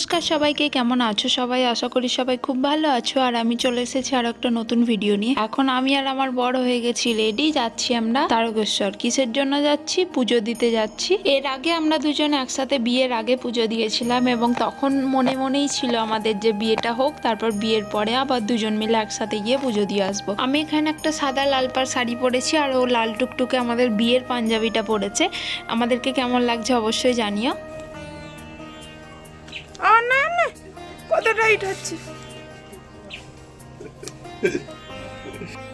নমস্কার সবাইকে, কেমন আছো সবাই? আশা করি সবাই খুব ভালো আছো। আর আমি চলে এসেছি আর একটা নতুন ভিডিও নিয়ে। এখন আমি আর আমার বড় হয়ে গেছি রেডি যাচ্ছি আমরা তারকেশ্বর। কিসের জন্য যাচ্ছি? পুজো দিতে যাচ্ছি। এর আগে আমরা দুজন একসাথে বিয়ের আগে পুজো দিয়েছিলাম এবং তখন মনে মনেই ছিল আমাদের যে বিয়েটা হোক, তারপর বিয়ের পরে আবার দুজন মিলে একসাথে গিয়ে পুজো দিয়ে আসব। আমি এখানে একটা সাদা লাল পাড় শাড়ি পরেছি আর ও লাল টুকটুকে আমাদের বিয়ের পাঞ্জাবিটা পরেছে। আমাদেরকে কেমন লাগছে অবশ্যই জানিও। ও না না কত টাইট হচ্ছে?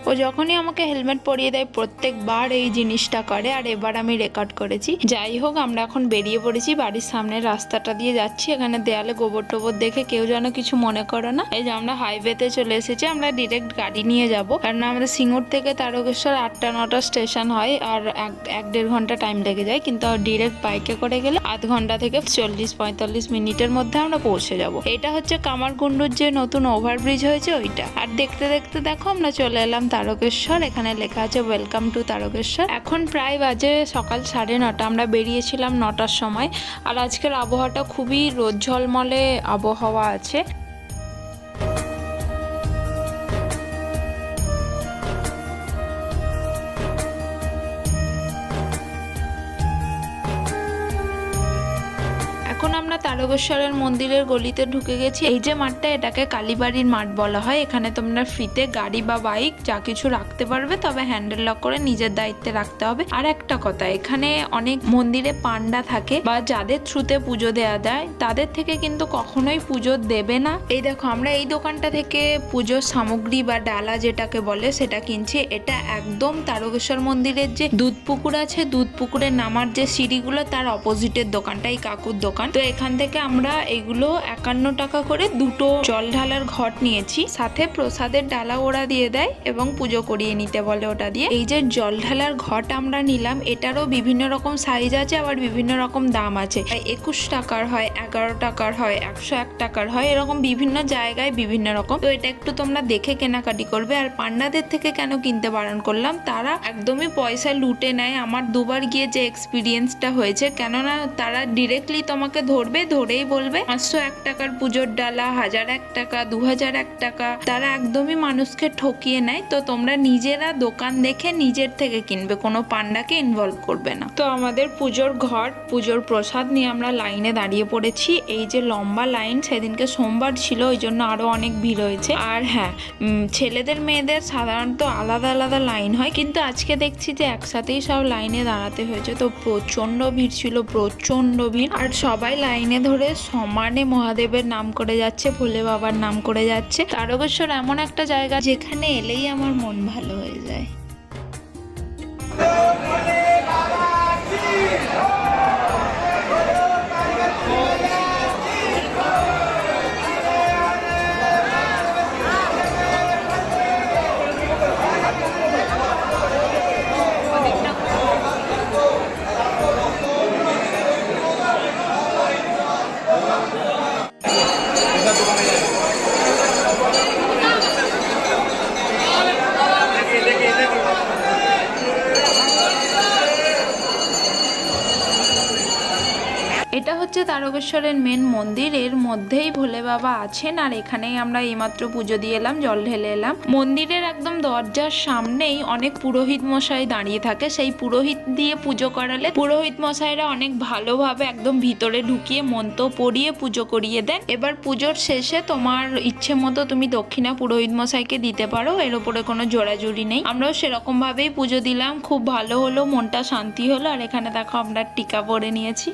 ও যখনই আমাকে হেলমেট পরিয়ে দেয়, প্রত্যেকবার এই জিনিসটা করে আর এবার আমি রেকর্ড করেছি। যাই হোক, আমরা এখন বেরিয়ে পড়েছি, বাড়ির সামনের রাস্তাটা দিয়ে যাচ্ছি। এখানে দেয়ালে গোবর টোবর দেখে কেউ যেন কিছু মনে করো না। এই যে আমরা হাইওয়েতে চলে এসেছি, আমরা ডিরেক্ট গাড়ি নিয়ে যাব। কারণ আমাদের সিঙ্গুর থেকে তারকেশ্বর আটটা নটা স্টেশন হয় আর এক এক দেড় ঘণ্টা টাইম লেগে যায়। কিন্তু ডিরেক্ট বাইকে করে গেলে আধ ঘণ্টা থেকে চল্লিশ, পঁয়তাল্লিশ মিনিটের মধ্যে আমরা পৌঁছে যাব। এটা হচ্ছে কামারকুণ্ডুর যে নতুন ওভারব্রিজ হয়েছে, ওইটা। আর দেখতে দেখতে দেখো, আমরা চলে এলাম তারকেশ্বর, এখানে লেখা আছে ওয়েলকাম টু তারকেশ্বর। এখন প্রায় বাজে সকাল সাড়ে নটা, আমরা বেরিয়েছিলাম নটার সময়। আর আজকের আবহাওয়াটা খুবই রোদ ঝলমলে আবহাওয়া আছে। এখন আমরা তারকেশ্বরের মন্দিরের গলিতে ঢুকে গেছি। এই যে মাঠটা, এটাকে কালীবাড়ির মাঠ বলা হয়। এখানে তোমরা ফ্রিতে গাড়ি বা বাইক যা কিছু রাখতে পারবে, তবে হ্যান্ডেল লক করে নিজের দায়িত্বে রাখতে হবে। আর একটা কথা, এখানে অনেক মন্দিরে পান্ডা থাকে বা যাদের থ্রুতে পুজো দেয় তাদের থেকে কিন্তু কখনোই পুজো দেবে না। এই দেখো, আমরা এই দোকানটা থেকে পুজোর সামগ্রী বা ডালা যেটাকে বলে, সেটা কিনছি। এটা একদম তারকেশ্বর মন্দিরের যে দুধ পুকুর আছে দুধ পুকুরে নামার যে সিঁড়িগুলো, তার অপোজিটের দোকানটা, এই কাকুর দোকান। তো এখান থেকে আমরা এগুলো একান্ন টাকা করে দুটো জল ঢালার ঘট নিয়েছি। সাথে প্রসাদের ডালা ওরা দিয়ে দেয় এবং পুজো করিয়ে নিতে বলে ওটা দিয়ে। এই যে জল ঢালার ঘট আমরা নিলাম, এটারও বিভিন্ন রকম সাইজ আছে আবার বিভিন্ন রকম দাম আছে। একুশ টাকার হয়, এগারো টাকার হয়, একশো এক টাকার হয়, এরকম বিভিন্ন জায়গায় বিভিন্ন রকম। তো এটা একটু তোমরা দেখে কেনাকাটি করবে। আর পান্ডাদের থেকে কেন কিনতে বারণ করলাম, তারা একদমই পয়সা লুটে নেয়। আমার দুবার গিয়ে যে এক্সপিরিয়েন্সটা হয়েছে, কেননা তারা ডিরেক্টলি তোমাকে ধরবে, ধরেই বলবে, পাঁচশো এক টাকার পুজোর ডালা, হাজার এক টাকা, দু হাজার এক টাকা। তারা একদমই মানুষকে ঠকিয়ে নেয়। তো তোমরা নিজেরা দোকান দেখে নিজের থেকে কিনবে। কোনো পান্ডাকে ইনভলভ করবে না। তো আমাদের পুজোর ঘর পুজোর প্রসাদ নিয়ে আমরা লাইনে দাঁড়িয়ে পড়েছি। এই যে লম্বা লাইন, সেদিনকে সোমবার ছিল, ওই জন্য আরও অনেক ভিড় হয়েছে। আর হ্যাঁ ছেলেদের, মেয়েদের সাধারণত আলাদা আলাদা লাইন হয়। কিন্তু আজকে দেখছি যে একসাথেই সব লাইনে দাঁড়াতে হয়েছে। তো প্রচণ্ড ভিড় ছিল প্রচণ্ড ভিড়। আর সবাই লাইনে ধরে সমানে মহাদেবের নাম করে যাচ্ছে, ভোলে বাবার নাম করে যাচ্ছে। তারকেশ্বর এমন একটা জায়গা যেখানে এলেই আমার মন ভালো হয়ে যায়। তারকেশ্বরের মেন মন্দিরের মধ্যেই ভোলে বাবা আছেন, আর এখানেই আমরা এইমাত্র পুজো দিয়ে এলাম, জল ঢেলে এলাম। মন্দিরের একদম দরজার সামনেই অনেক পুরোহিত মশাই দাঁড়িয়ে থাকে। সেই পুরোহিত দিয়ে পুজো করালে পুরোহিত মশাইরা অনেক ভালোভাবে একদম ভিতরে ঢুকিয়ে মন্ত্র পড়িয়ে পুজো করিয়ে দেন। এবার পুজোর শেষে তোমার ইচ্ছে মতো তুমি দক্ষিণা পুরোহিত মশাইকে দিতে পারো, এর উপরে কোনো জোড়াজুড়ি নেই। আমরাও সেরকম ভাবেই পুজো দিলাম, খুব ভালো হলো, মনটা শান্তি হলো, আর এখানে দেখো আমরা টিকা পরে নিয়েছি।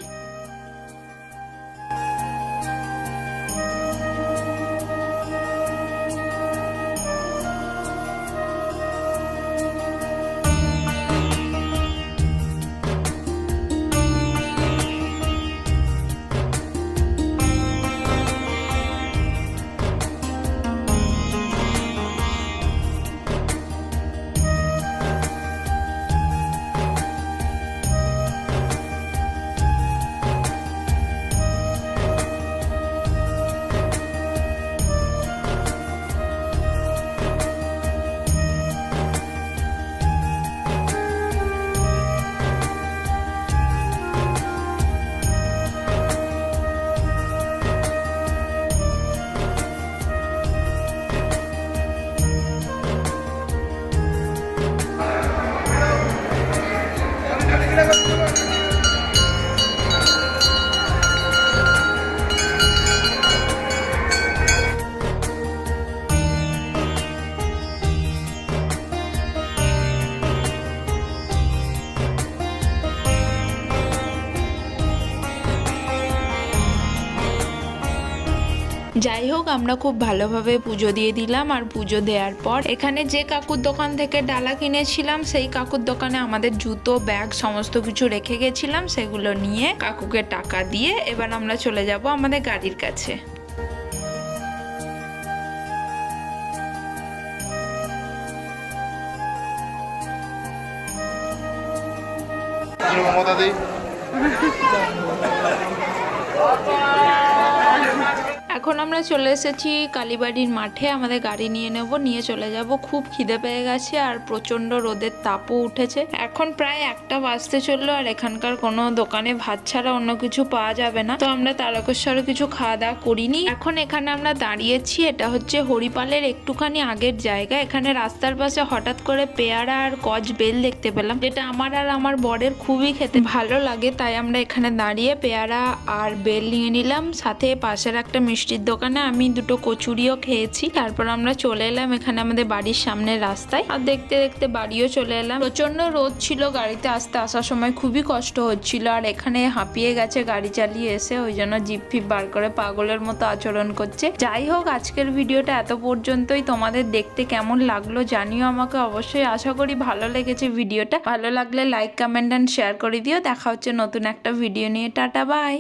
যাই হোক আমরা খুব ভালোভাবে পুজো দিয়ে দিলাম আর পুজো দেওয়ার পর এখানে যে কাকুর দোকান থেকে ডালা কিনেছিলাম, সেই কাকুর দোকানে আমাদের জুতো, ব্যাগ সমস্ত কিছু রেখে গেছিলাম, সেগুলো নিয়ে কাকুকে টাকা দিয়ে এবার আমরা চলে যাব আমাদের গাড়ির কাছে। মমতা এখন আমরা চলে এসেছি কালীবাড়ির মাঠে, আমাদের গাড়ি নিয়ে নেব, নিয়ে চলে যাব। খুব খিদে পেয়ে গেছে আর প্রচণ্ড রোদের তাপও উঠেছে। এখন প্রায় একটা বাজতে চলল আর এখানকার কোনো দোকানে ভাত ছাড়া অন্য কিছু পাওয়া যাবে না। তো আমরা তারকেশ্বরে কিছু খাওয়া দাওয়া করিনি। এখন এখানে আমরা দাঁড়িয়েছি, এটা হচ্ছে হরিপালের একটুখানি আগের জায়গা। এখানে রাস্তার পাশে হঠাৎ করে পেয়ারা আর কচ বেল দেখতে পেলাম, যেটা আমার আর আমার বরের খুবই খেতে ভালো লাগে। তাই আমরা এখানে দাঁড়িয়ে পেয়ারা আর বেল নিয়ে নিলাম। সাথে পাশের একটা মিষ্টির দোকানে আমি দুটো কচুরিও খেয়েছি। তারপর আমরা চলে এলাম এখানে আমাদের বাড়ির সামনের রাস্তায়। আর দেখতে দেখতে বাড়িও চলে এলাম। প্রচণ্ড রোদ ছিল, গাড়িতে আসতে আসার সময় খুবই কষ্ট হচ্ছিল। আর এখানে হাঁপিয়ে গেছে, গাড়ি চালিয়ে এসে ওই জন্য জিপ ফিপ বার করে পাগলের মতো আচরণ করছে। যাই হোক, আজকের ভিডিওটা এত পর্যন্তই। তোমাদের দেখতে কেমন লাগল জানিও আমাকে অবশ্যই। আশা করি ভালো লেগেছে ভিডিওটা। ভালো লাগলে লাইক, কমেন্ট অ্যান্ড শেয়ার করে দিও। দেখা হচ্ছে নতুন একটা ভিডিও নিয়ে। Tata bye